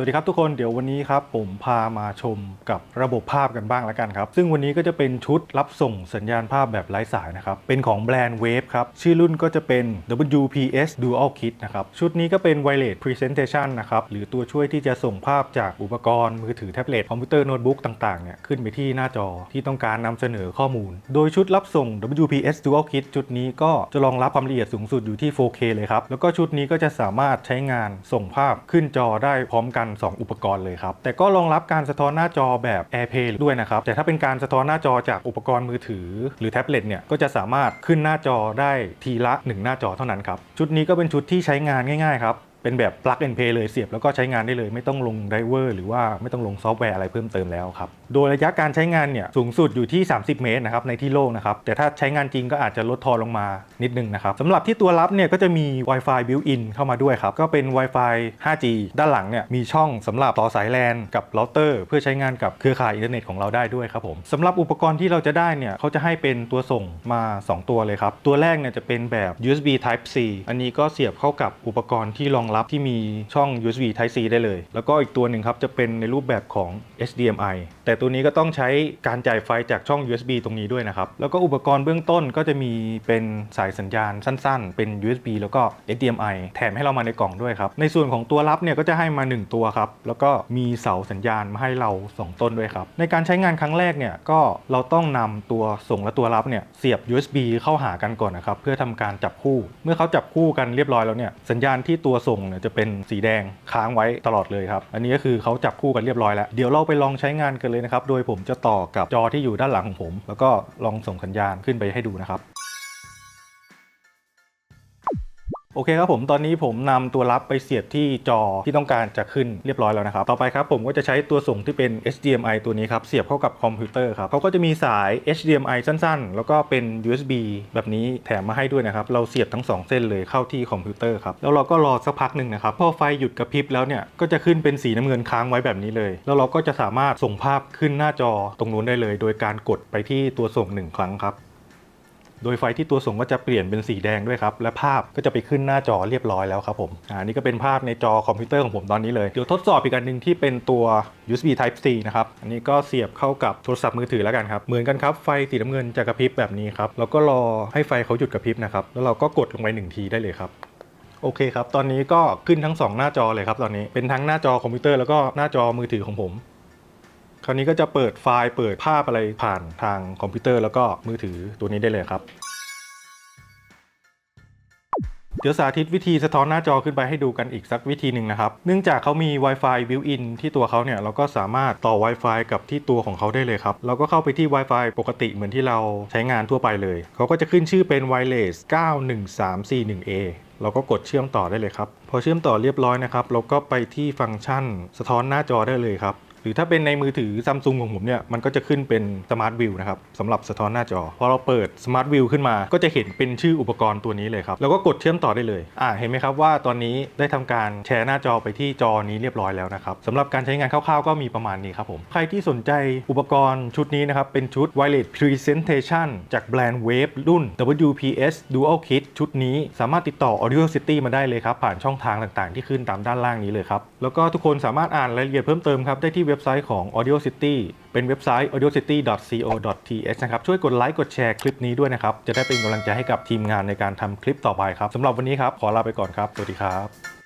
สวัสดีครับทุกคนเดี๋ยววันนี้ครับผมพามาชมกับระบบภาพกันบ้างแล้วกันครับ ซึ่งวันนี้ก็จะเป็นชุดรับส่งสัญญาณภาพแบบไร้สายนะครับ เป็นของแบรนด์ Wave ครับ ชื่อรุ่นก็จะเป็น WPS Dual Kit นะครับ ชุดนี้ก็เป็น Wireless Presentation นะครับ หรือตัวช่วยที่จะส่งภาพจากอุปกรณ์ มือถือแท็บเล็ตคอมพิวเตอร์โน้ตบุ๊กต่างๆเนี่ยขึ้นไปที่หน้าจอที่ต้องการนำเสนอข้อมูล โดยชุดรับส่ง WPS Dual Kit ชุดนี้ก็จะรองรับความละเอียดสูงสุดอยู่ที่ 4K เลยครับแล้วก็ชุดนี้ก็จะสามารถใช้งานส่งภาพขึ้นจอได้พร้อมกัน2 อุปกรณ์เลยครับ แต่ก็รองรับการสะท้อนหน้าจอแบบ AirPlay ด้วยนะครับ แต่ถ้าเป็นการสะท้อนหน้าจอจากอุปกรณ์มือถือ หรือแท็บเล็ตเนี่ยก็จะสามารถขึ้นหน้าจอได้ทีละ 1 หน้าจอเท่านั้นครับ ชุดนี้ก็เป็นชุดที่ใช้งานง่ายๆครับ เป็นแบบ plug and play เลยเสียบแล้วก็ใช้งานได้เลยไม่ต้องลงไดเวอร์หรือว่าไม่ต้องลงซอฟต์แวร์อะไรเพิ่มเติมแล้วครับ โดยระยะการใช้งานเนี่ยสูงสุดอยู่ที่ 30 เมตรนะครับในที่โล่งนะครับ แต่ถ้าใช้งานจริงก็อาจจะลดทอนลงมานิดนึงนะครับสำหรับที่ตัวรับเนี่ยก็จะมี Wi-Fi built-in เข้ามาด้วยครับ ก็เป็น Wi-Fi 5G ด้านหลังเนี่ยมีช่องสำหรับต่อสาย LAN กับเราเตอร์เพื่อใช้งานกับเครือข่ายอินเทอร์เน็ตของเราได้ด้วยครับผมสำหรับอุปกรณ์ที่เราจะได้เนี่ยเขาจะให้เป็นตัวส่งมา 2 ตัวเลยครับตัวแรกเนี่ยจะเป็นแบบ USB Type C อันนี้ก็เสียบเข้ากับอุปกรณ์ที่รองรับที่มีช่อง USB Type C ได้เลย แล้วก็อีกตัวหนึ่งครับจะเป็นในรูปแบบของ HDMI แต่ตัวนี้ก็ต้องใช้การจ่ายไฟจากช่อง USB ตรงนี้ด้วยนะครับ แล้วก็อุปกรณ์เบื้องต้นก็จะมีเป็นสายสัญญาณสั้นๆ เป็น USB แล้วก็ HDMI แถมให้เรามาในกล่องด้วยครับ ในส่วนของตัวรับเนี่ยก็จะให้มา 1 ตัวครับ แล้วก็มีเสาสัญญาณมาให้เรา 2 ต้นด้วยครับ ในการใช้งานครั้งแรกเนี่ยก็เราต้องนำตัวส่งและตัวรับเนี่ยเสียบ USB เข้าหากันก่อนนะครับเพื่อทำการจับคู่ เมื่อเขาจับคู่กันเรียบร้อยแล้วเนี่ยสัญญาณที่ตัวส่งเนี่ยจะเป็นสีแดงค้างไว้ตลอดเลยครับ อันนี้ก็คือเขาจับคู่กันเรียบร้อยแล้ว เดี๋ยวเราไปลองใช้งานกันเลยนะครับ โดยผมจะต่อกับจอที่อยู่ด้านหลังของผม แล้วก็ลองส่งสัญญาณขึ้นไปให้ดูนะครับ โอเคครับผมตอนนี้ผมนำตัวรับไปเสียบที่จอที่ต้องการจะขึ้นเรียบร้อยแล้วนะครับ ต่อไปครับผมก็จะใช้ตัวส่งที่เป็น HDMI ตัวนี้ครับ เสียบเข้ากับคอมพิวเตอร์ครับเขาก็จะมีสาย HDMI สั้นๆ แล้วก็เป็น USB แบบนี้แถมมาให้ด้วยนะครับ เราเสียบทั้ง 2 เส้นเลยเข้าที่คอมพิวเตอร์ครับ แล้วเราก็รอสักพักหนึ่งนะครับ พอไฟหยุดกระพริบแล้วเนี่ย ก็จะขึ้นเป็นสีน้ำเงินค้างไว้แบบนี้เลย แล้วเราก็จะสามารถส่งภาพขึ้นหน้าจอตรงนู้นได้เลย โดยการกดไปที่ตัวส่งหนึ่งครั้งครับ โดยไฟที่ตัวส่งก็จะเปลี่ยนเป็นสีแดงด้วยครับ และภาพก็จะไปขึ้นหน้าจอเรียบร้อยแล้วครับผมอ่านี่ก็เป็นภาพในจอคอมพิวเตอร์ของผมตอนนี้เลย เดี๋ยวทดสอบอีกอันหนึ่งที่เป็นตัว USB Type C นะครับ อันนี้ก็เสียบเข้ากับโทรศัพท์มือถือแล้วกันครับ เหมือนกันครับ ไฟสีน้ำเงินจะกระพริบแบบนี้ครับ แล้วก็รอให้ไฟเขาหยุดกระพริบนะครับ แล้วเราก็กดลงไปหนึ่งทีได้เลยครับโอเคครับ ตอนนี้ก็ขึ้นทั้ง 2 หน้าจอเลยครับตอนนี้ เป็นทั้งหน้าจอคอมพิวเตอร์แล้วก็หน้าจอมือถือของผม ราวนี้ก็จะเปิดไฟล์เปิดภาพอะไรผ่านทางคอมพิวเตอร์แล้วก็มือถือตัวนี้ได้เลยครับ เดี๋ยวสาธิตวิธีสะท้อนหน้าจอขึ้นไปให้ดูกันอีกสักวิธีหนึ่งนะครับ เนื่องจากเขามี Wi-Fi built-in ที่ตัวเขาเนี่ยเราก็สามารถต่อ Wi-Fi กับที่ตัวของเขาได้เลยครับ เราก็เข้าไปที่ Wi-Fi ปกติเหมือนที่เราใช้งานทั่วไปเลย เขาก็จะขึ้นชื่อเป็น Wireless 91341A เราก็กดเชื่อมต่อได้เลยครับ พอเชื่อมต่อเรียบร้อยนะครับ เราก็ไปที่ฟังก์ชัน สะท้อนหน้าจอได้เลยครับ หรือถ้าเป็นในมือถือซัมซุงของผมเนี่ยมันก็จะขึ้นเป็น Smart View นะครับสำหรับสะท้อนหน้าจอพอเราเปิด Smart View ขึ้นมา ก็จะเห็นเป็นชื่ออุปกรณ์ตัวนี้เลยครับแล้วก็กดเชื่อมต่อได้เลยอ่าเห็นไหมครับว่าตอนนี้ได้ทำการแชร์หน้าจอไปที่จอนี้เรียบร้อยแล้วนะครับสำหรับการใช้งานคร่าวๆ ก็มีประมาณนี้ครับผมใครที่สนใจอุปกรณ์ชุดนี้นะครับเป็นชุด Wireless Presentation จากแบรนด์ Wave รุ่น WPS Dual Kit ชุดนี้สามารถติดต่อ Audio City มาได้เลยครับผ่านช่องทางต่างๆ ที่ขึ้นตามด้านล่างนี้เลยครับแล้วก็ทุกคนสามารถอ่านรายละเอียดเพิ่มเติมครับได้ที่เว็บไซต์ของ Audio City เป็นเว็บไซต์ audiocity.co.th นะครับ ช่วยกดไลค์กดแชร์คลิปนี้ด้วยนะครับ จะได้เป็นกำลังใจให้กับทีมงานในการทำคลิปต่อไปครับสำหรับวันนี้ครับ ขอลาไปก่อนครับ สวัสดีครับ